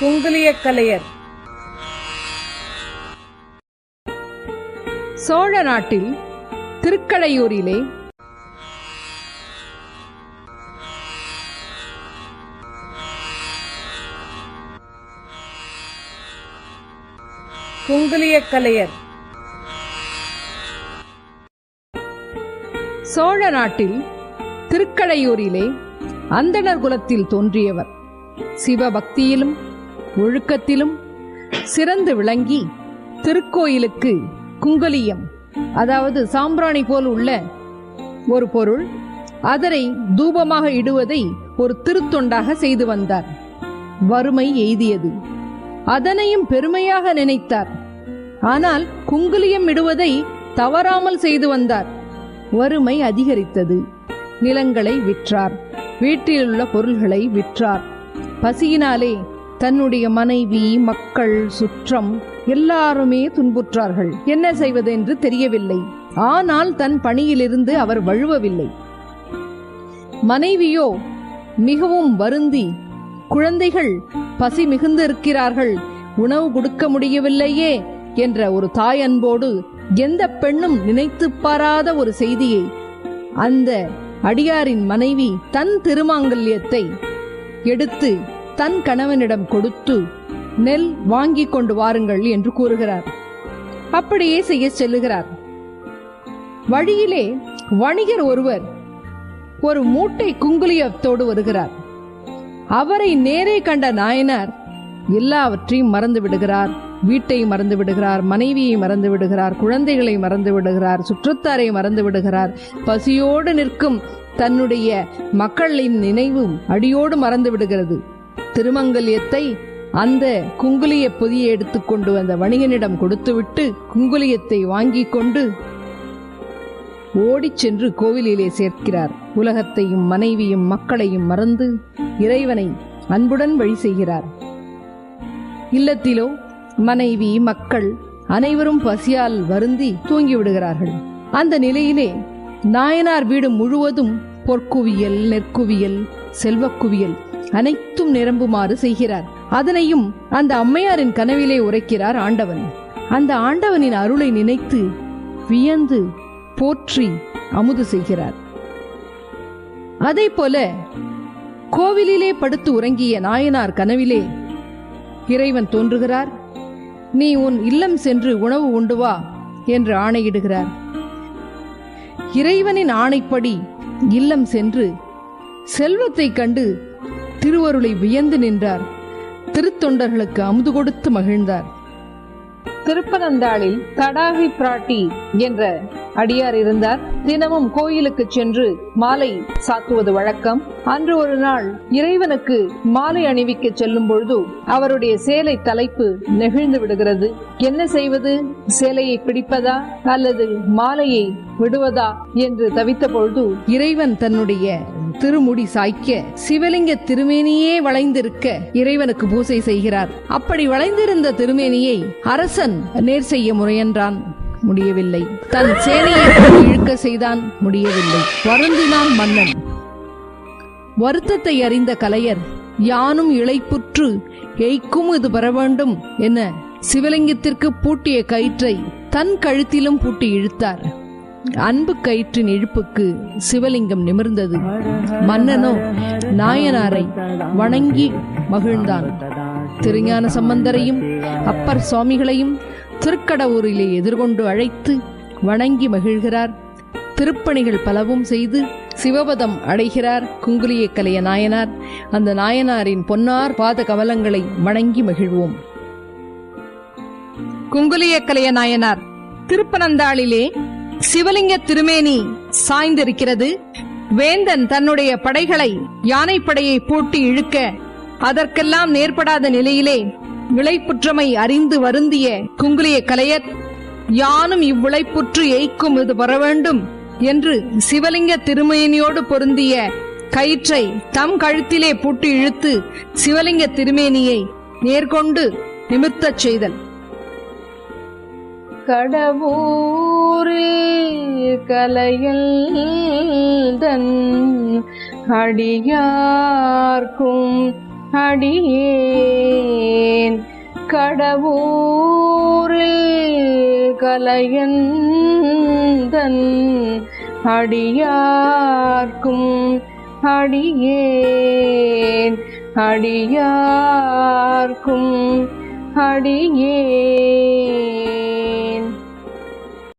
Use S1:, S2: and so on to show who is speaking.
S1: குங்குலிய கலையர்.
S2: சோழ நாட்டில் திருக்கடையூரிலே
S1: குங்குலிய கலையர்.
S2: சோழ நாட்டில் திருக்கடையூரிலே அந்தணர் குலத்தில் தோன்றியவர். சிவபக்தியிலும் ஒழுக்கத்திலும் சிறந்து விளங்கி திருக்கோயிலுக்கு குங்குலியம் அதாவது சாம்பிராணி போல் உள்ள ஒரு பொருள் அதனை தூபமாக இடுவதை ஒரு திருத்தொண்டாக செய்து வந்தார். வறுமை எய்தியது. அதனையும் பெருமையாக நினைத்தார். ஆனால் குங்குலியம் இடுவதை தவறாமல் செய்து வந்தார். வறுமை அதிகரித்தது. நிலங்களை விற்றார். வீட்டிலுள்ள பொருள்களை விற்றார். பசியினாலே தன்னுடைய மனைவி மக்கள் சுற்றம் எல்லாருமே துன்புற்றார்கள். என்ன செய்வது என்று தெரியவில்லை. ஆனால் தன் பணியிலிருந்து அவர் வழுவவில்லை. மனைவியோ மிகவும் வருந்தி குழந்தைகள் பசி மிகுந்து இருக்கிறார்கள் உணவு கொடுக்க முடியவில்லையே என்ற ஒரு தாய் அன்போடு எந்த பெண்ணும் நினைத்து பாராத ஒரு செய்தியை அந்த அடியாரின் மனைவி தன் திருமாங்கல்யத்தை எடுத்து தன் கணவனிடம் கொடுத்து நெல் வாங்கிக் கொண்டு வாருங்கள் என்று கூறுகிறார். அப்படியே செய்ய செல்லுகிறார். வழியிலே வணிகர் ஒருவர் ஒரு மூட்டை குங்குலியத்தோடு வருகிறார். அவரை நேரே கண்ட நாயனார் எல்லாவற்றையும் மறந்து விடுகிறார். வீட்டை மறந்து விடுகிறார் மனைவியை மறந்து விடுகிறார் குழந்தைகளை மறந்து விடுகிறார் சுற்றத்தாரை மறந்து விடுகிறார். பசியோடு நிற்கும் தன்னுடைய மக்களின் நினைவும் அடியோடு மறந்து விடுகிறது. திருமங்கல்யத்தை அந்த குங்குலிய பொதியை எடுத்துக்கொண்டு வந்த வணிகனிடம் கொடுத்துவிட்டு குங்குலியத்தை வாங்கிக் கொண்டு ஓடிச் சென்று கோவிலிலே சேர்க்கிறார். உலகத்தையும் மனைவியும் மக்களையும் மறந்து இறைவனை அன்புடன் வழி செய்கிறார். இல்லத்திலோ மனைவி மக்கள் அனைவரும் பசியால் வருந்தி தூங்கி விடுகிறார்கள் அந்த நிலையிலே நாயனார் வீடு முழுவதும் பொற்குவியல் நெற்குவியல் செல்வக்குவியல் அனைத்தும் நிரம்புமாறு செய்கிறார். அதனையும் அந்த அம்மையாரின் கனவிலே உரைக்கிறார் ஆண்டவன். அந்த ஆண்டவனின் அருளை நினைத்து வியந்து போற்றி அமுது செய்கிறார். அதே போல கோவிலிலே படுத்து உறங்கிய நாயனார் கனவிலே இறைவன் தோன்றுகிறார். நீ உன் இல்லம் சென்று உணவு உண்டு வா என்று ஆணையிடுகிறார். இறைவனின் ஆணைப்படி இல்லம் சென்று செல்வத்தை கண்டு திருவருளை வியந்து நின்றார். திருத்தொண்டர்களுக்கு அமுது கொடுத்து மகிழ்ந்தார். திருப்பனந்தாளில் தடாகி பிராட்டி என்ற அடியார் இருந்தார். தினமும் கோயிலுக்கு சென்று மாலை சாத்துவது வழக்கம். அன்று ஒரு நாள் இறைவனுக்கு மாலை அணிவிக்க செல்லும் பொழுது அவருடைய சேலை தலைப்பு நெகிழ்ந்து விடுகிறது. என்ன செய்வது? சேலையை பிடிப்பதா? அல்லது மாலையை விடுவதா? என்று தவித்த பொழுது இறைவன் தன்னுடைய திருமுடி சாய்க்க சிவலிங்க திருமேனியே வளைந்திருக்க இறைவனுக்கு பூசை செய்கிறார். அப்படி வளைந்திருந்த திருமேனியை அரசன் நேர் செய்ய முயன்றான் முடியவில்லை. தன் சேனையை இழுக்க செய்தான். முடியவில்லை. வருந்தினான் மன்னன். வருத்தத்தை அறிந்த கலையர் யானும் இளைப்புற்று எய்க்கும் இது பெற வேண்டும் என சிவலிங்கத்திற்கு பூட்டிய கயிற்றை தன் கழுத்திலும் பூட்டி இழுத்தார். அன்பு கயிற்றின் இழுப்புக்கு சிவலிங்கம் நிமிர்ந்தது. மன்னனோ நாயனாரை வணங்கி மகிழ்ந்தான். திருஞான சம்பந்தரையும் அப்பர் சுவாமிகளையும் திருக்கடவுரிலே எதிர்கொண்டு அழைத்து வணங்கி மகிழ்கிறார். திருப்பணிகள் பலவும் செய்து சிவபதம் அடைகிறார். குங்குலிய கலைய நாயனார். அந்த நாயனாரின் பொன்னார் பாத கமலங்களை வணங்கி மகிழ்வோம். குங்குலிய கலைய நாயனார். திருப்பனந்தாளிலே சிவலிங்க திருமேனி சாய்ந்திருக்கிறது. வேந்தன் தன்னுடைய படைகளை யானைப்படையை பூட்டி இழுக்க அதற்கெல்லாம் நேர்படாத நிலையிலே விளைப்புற்றமை அறிந்து வருந்திய குங்குலிய கலையர் யானும் இவ்விளைப்புற்று எய்க்கும் இது வர வேண்டும் என்று சிவலிங்க திருமேனியோடு பொருந்திய கயிற்றை தம் கழுத்திலே பூட்டி இழுத்து சிவலிங்க திருமேனியை நேர்கொண்டு நிமிர்த்தச் செய்தல். கடவுரில் கலையல்தன் அடியார்க்கும் அடியேன். கடவுரில் கலையந்தன் அடியார்க்கும் அடியேன். அடியார்க்கும் அடியே